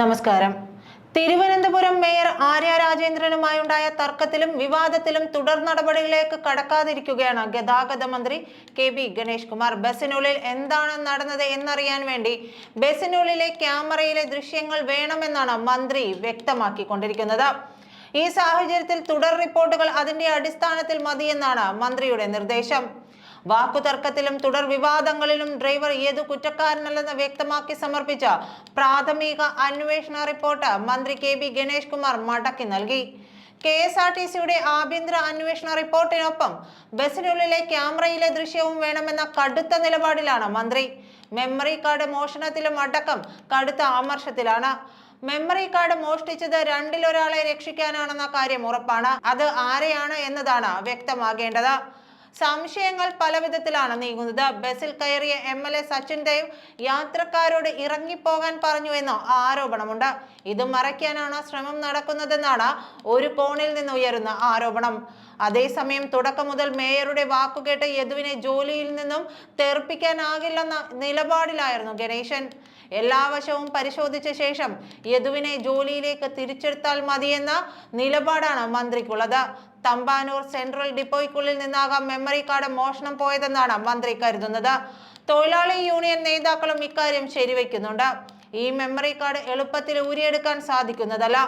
നമസ്കാരം. തിരുവനന്തപുരം മേയർ ആര്യ രാജേന്ദ്രനുമായുണ്ടായ തർക്കത്തിലും വിവാദത്തിലും തുടർ നടപടികളിലേക്ക് കടക്കാതിരിക്കുകയാണ് ഗതാഗത മന്ത്രി കെ ബി ഗണേഷ് കുമാർ. ബസ്സിനുള്ളിൽ എന്താണ് നടന്നത് എന്നറിയാൻ വേണ്ടി ബസ്സിനുള്ളിലെ ക്യാമറയിലെ ദൃശ്യങ്ങൾ വേണമെന്നാണ് മന്ത്രി വ്യക്തമാക്കിക്കൊണ്ടിരിക്കുന്നത്. ഈ സാഹചര്യത്തിൽ തുടർ റിപ്പോർട്ടുകൾ അതിന്റെ അടിസ്ഥാനത്തിൽ മതിയെന്നാണ് മന്ത്രിയുടെ നിർദ്ദേശം. വാക്കുതർക്കത്തിലും തുടർ വിവാദങ്ങളിലും ഡ്രൈവർ ഏതു കുറ്റക്കാരനല്ലെന്ന് വ്യക്തമാക്കി സമർപ്പിച്ച പ്രാഥമിക അന്വേഷണ റിപ്പോർട്ട് മന്ത്രി കെ ബി ഗണേഷ് കുമാർ മടക്കി നൽകി. കെ എസ് ആർ ടി സിയുടെ ആഭ്യന്തര അന്വേഷണ റിപ്പോർട്ടിനൊപ്പം ബസ്സിനുള്ളിലെ ക്യാമറയിലെ ദൃശ്യവും വേണമെന്ന കടുത്ത നിലപാടിലാണ് മന്ത്രി. മെമ്മറി കാർഡ് മോഷണത്തിലും അടക്കം കടുത്ത ആമർശത്തിലാണ് മെമ്മറി കാർഡ് മോഷ്ടിച്ചത് രണ്ടിലൊരാളെ രക്ഷിക്കാനാണെന്ന കാര്യം ഉറപ്പാണ്. അത് ആരെയാണ് എന്നതാണ് വ്യക്തമാകേണ്ടത്. സംശയങ്ങൾ പല വിധത്തിലാണ് നീങ്ങുന്നത്. ബസ്സിൽ കയറിയ M L A Sachin Dev യാത്രക്കാരോട് ഇറങ്ങിപ്പോകാൻ പറഞ്ഞു എന്ന ആരോപണമുണ്ട്. ഇത് മറയ്ക്കാനാണ് ശ്രമം നടക്കുന്നതെന്നാണ് ഒരു കോണിൽ നിന്ന് ഉയരുന്ന ആരോപണം. അതേസമയം തുടക്കം മുതൽ മേയറുടെ വാക്കുകേട്ട് യദുവിനെ ജോലിയിൽ നിന്നും തെറിപ്പിക്കാനാകില്ലെന്ന നിലപാടിലായിരുന്നു ഗണേശൻ. എല്ലാ വശവും പരിശോധിച്ച ശേഷം യദുവിനെ ജോലിയിലേക്ക് തിരിച്ചെടുത്താൽ മതിയെന്ന നിലപാടാണ് മന്ത്രിക്കുള്ളത്. തമ്പാനൂർ സെൻട്രൽ ഡിപ്പോയ്ക്കുള്ളിൽ നിന്നാകാം മെമ്മറി കാർഡ് മോഷണം പോയതെന്നാണ് മന്ത്രി കരുതുന്നത്. തൊഴിലാളി യൂണിയൻ നേതാക്കളും ഇക്കാര്യം ശരിവയ്ക്കുന്നുണ്ട് ഈ മെമ്മറി കാർഡ് എളുപ്പത്തിൽ ഊരിയെടുക്കാൻ സാധിക്കുന്നതല്ല.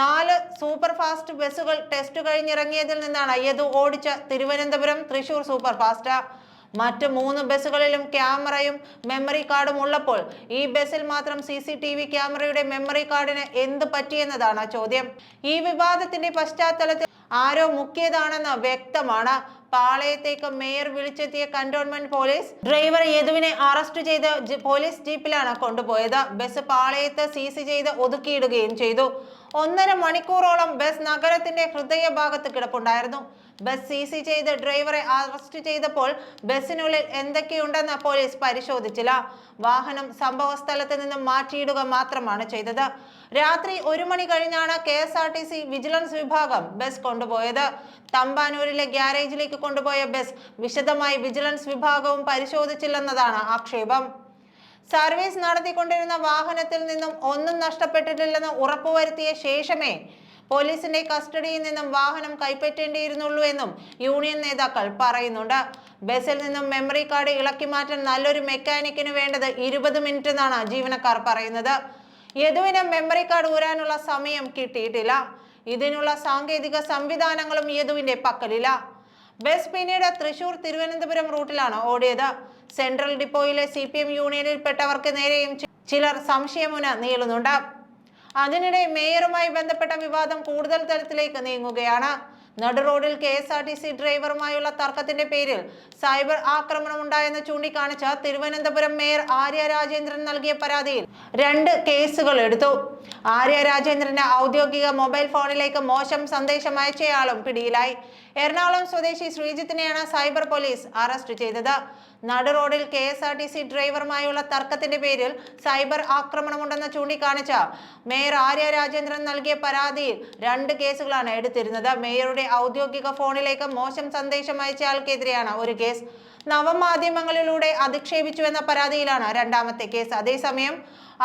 നാല് സൂപ്പർ ഫാസ്റ്റ് ബസ്സുകൾ ടെസ്റ്റ് കഴിഞ്ഞിറങ്ങിയതിൽ നിന്നാണ് യദു ഓടിച്ച തിരുവനന്തപുരം തൃശൂർ സൂപ്പർ ഫാസ്റ്റ് മറ്റ് മൂന്ന് ബസ്സുകളിലും ക്യാമറയും മെമ്മറി കാർഡും ഉള്ളപ്പോൾ ഈ ബസ്സിൽ മാത്രം സി സി ടി വി ക്യാമറയുടെ മെമ്മറി കാർഡിന് എന്ത് പറ്റിയെന്നതാണ് ചോദ്യം. ഈ വിവാദത്തിന്റെ പശ്ചാത്തലത്തിൽ ആരോ മുക്കിയതാണെന്ന് വ്യക്തമാണ്. പാളയത്തേക്ക് മേയർ വിളിച്ചെത്തിയ കന്റോൺമെന്റ് പോലീസ് ഡ്രൈവർ യദുവിനെ അറസ്റ്റ് ചെയ്ത് പോലീസ് ജീപ്പിലാണ് കൊണ്ടുപോയത്. ബസ് പാളയത്ത് സീസ് ചെയ്ത് ഒതുക്കിയിടുകയും ചെയ്തു. ഒന്നര മണിക്കൂറോളം ബസ് നഗരത്തിന്റെ ഹൃദയഭാഗത്ത് കിടപ്പുണ്ടായിരുന്നു. ബസ് സീസി ചെയ്ത് ഡ്രൈവറെ അറസ്റ്റ് ചെയ്തപ്പോൾ ബസ്സിനുള്ളിൽ എന്തൊക്കെയുണ്ടെന്ന് പോലീസ് പരിശോധിച്ചില്ല. വാഹനം സംഭവ സ്ഥലത്ത് നിന്നും മാറ്റിയിടുക മാത്രമാണ് ചെയ്തത്. രാത്രി ഒരു മണി കഴിഞ്ഞാണ് K S R T C vigilance വിഭാഗം ബസ് കൊണ്ടുപോയത്. തമ്പാനൂരിലെ ഗ്യാരേജിലേക്ക് കൊണ്ടുപോയ ബസ് വിശദമായി വിജിലൻസ് വിഭാഗവും പരിശോധിച്ചില്ലെന്നതാണ് ആക്ഷേപം. സർവീസ് നടത്തിക്കൊണ്ടിരുന്ന വാഹനത്തിൽ നിന്നും ഒന്നും നഷ്ടപ്പെട്ടിട്ടില്ലെന്ന് ഉറപ്പുവരുത്തിയ ശേഷമേ പോലീസിന്റെ കസ്റ്റഡിയിൽ നിന്നും വാഹനം കൈപ്പറ്റേണ്ടിയിരുന്നുള്ളൂ എന്നും യൂണിയൻ നേതാക്കൾ പറയുന്നുണ്ട്. ബസ്സിൽ നിന്നും മെമ്മറി കാർഡ് ഇളക്കി മാറ്റാൻ നല്ലൊരു മെക്കാനിക്കിന് വേണ്ടത് ഇരുപത് മിനിറ്റ് എന്നാണ് ജീവനക്കാർ പറയുന്നത്. യദുവിന് മെമ്മറി കാർഡ് ഊരാനുള്ള സമയം കിട്ടിയിട്ടില്ല. ഇതിനുള്ള സാങ്കേതിക സംവിധാനങ്ങളും യദുവിന്റെ പക്കലില്ല. ബസ് പിന്നീട് തൃശൂർ തിരുവനന്തപുരം റൂട്ടിലാണ് ഓടിയത്. സെൻട്രൽ ഡിപ്പോയിലെ സി പി എം യൂണിയനിൽപ്പെട്ടവർക്ക് നേരെയും ചിലർ സംശയമുന നീളുന്നുണ്ട്. അതിനിടെ മേയറുമായി ബന്ധപ്പെട്ട വിവാദം കൂടുതൽ തലത്തിലേക്ക് നീങ്ങുകയാണ്. നടു റോഡിൽ K S R T C ഡ്രൈവറുമായുള്ള തർക്കത്തിന്റെ പേരിൽ സൈബർ ആക്രമണം ഉണ്ടായെന്ന് ചൂണ്ടിക്കാണിച്ച തിരുവനന്തപുരം മേയർ ആര്യ രാജേന്ദ്രൻ നൽകിയ പരാതിയിൽ രണ്ട് കേസുകൾ എടുത്തു. ആര്യ രാജേന്ദ്രന്റെ ഔദ്യോഗിക മൊബൈൽ ഫോണിലേക്ക് മോശം സന്ദേശം അയച്ചയാളും പിടിയിലായി. എറണാകുളം സ്വദേശി ശ്രീജിത്തിനെയാണ് സൈബർ പോലീസ് അറസ്റ്റ് ചെയ്തത്. നടു റോഡിൽ K S R T C ഡ്രൈവറുമായുള്ള തർക്കത്തിന്റെ പേരിൽ സൈബർ ആക്രമണമുണ്ടെന്ന് ചൂണ്ടിക്കാണിച്ച മേയർ ആര്യ രാജേന്ദ്രൻ നൽകിയ പരാതിയിൽ രണ്ട് കേസുകളാണ് എടുത്തിരുന്നത്. മേയറുടെ ഔദ്യോഗിക ഫോണിലേക്ക് മോശം സന്ദേശം അയച്ചയാൾക്കെതിരെയാണ് ഒരു കേസ്. നവമാധ്യമങ്ങളിലൂടെ അധിക്ഷേപിച്ചുവെന്ന പരാതിയിലാണ് രണ്ടാമത്തെ കേസ്. അതേസമയം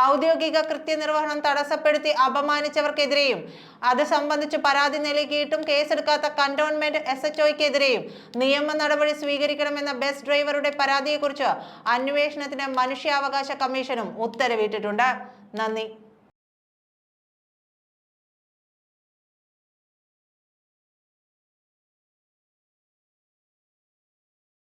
ഔദ്യോഗിക കൃത്യനിർവഹണം തടസ്സപ്പെടുത്തി അപമാനിച്ചവർക്കെതിരെയും അത് സംബന്ധിച്ച് പരാതി നൽകിയിട്ടും കേസെടുക്കാത്ത കന്റോൺമെന്റ് എസ് എച്ച് ഒക്കെതിരെയും നിയമ നടപടി സ്വീകരിക്കണമെന്ന ബസ് ഡ്രൈവറുടെ പരാതിയെക്കുറിച്ച് അന്വേഷണത്തിന് മനുഷ്യാവകാശ കമ്മീഷനും ഉത്തരവിട്ടിട്ടുണ്ട്. നന്ദി.